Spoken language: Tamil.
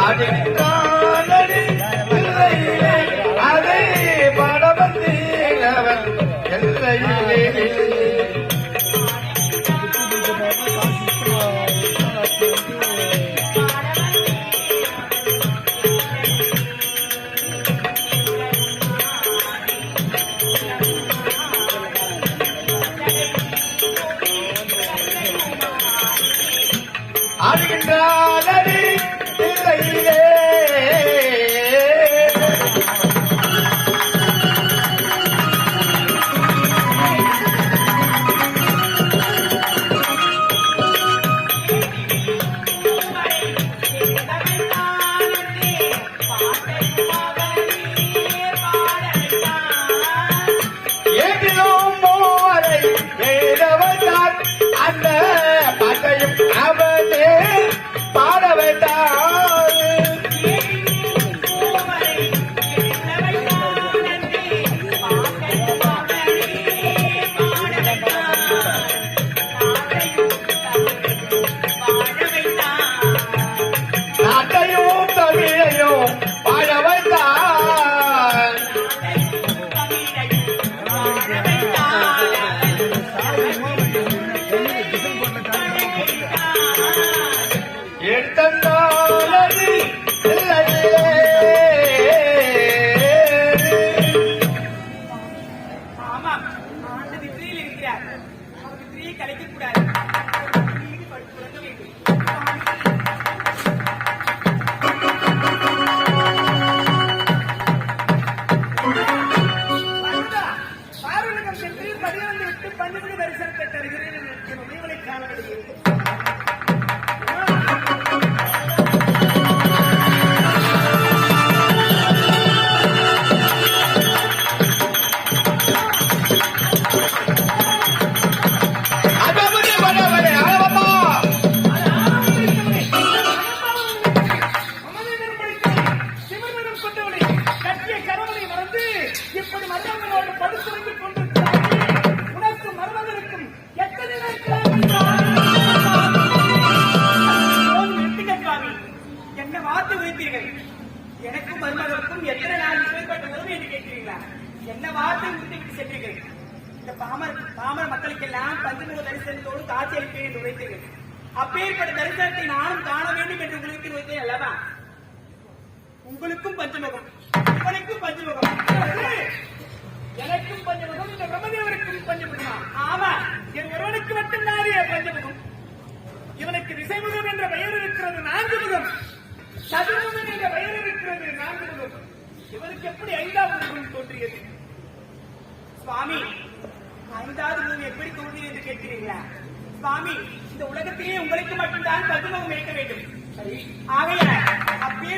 ஆடி ஆடுகின்றானடி ವಿಧಾನಗಳಿಗೆ என்ன வார்த்தை வைத்தீர்கள் எனக்கும் மருமகளுக்கும் எத்தனை நாள் இப்பேற்பட்ட உறவு என்று கேட்கிறீங்களா என்ன வார்த்தை விட்டுவிட்டு சென்றீர்கள். இந்த பாமர பாமர மக்களுக்கெல்லாம் பஞ்சமுக தரிசனத்தோடு காட்சி அளிப்பேன் என்று உரைத்தீர்கள். அப்பேற்பட்ட தரிசனத்தை நானும் காண வேண்டும் என்று உங்களுக்கு வைத்தேன் அல்லவா? உங்களுக்கும் பஞ்சமுகம். உங்களுக்கும் பஞ்சமுகம். எனக்கும் பஞ்சமுகம். இந்த பிரம்மதேவருக்கும் பஞ்சமுகமா? ஆமா. என் ஒருவனுக்கு மட்டும் பஞ்சமுகம். இவனுக்கு திசைமுகம் என்ற பெயர் இருக்கிறது நான்கு முகம். சதுர்முகம் என்ற பெயர் இருக்கிறது நான்கு முகம். எப்படி ஐந்தாவது முகம் தோன்றியது? சுவாமி ஐந்தாவது முகம் எப்படி தோன்றியது என்று கேட்கிறீங்களா சுவாமி இந்த உலகத்திலேயே உங்களுக்கு மட்டும்தான் பதுமுகம் இருக்க வேண்டும். சரி. ஆகையால் அப்பேற்பட்ட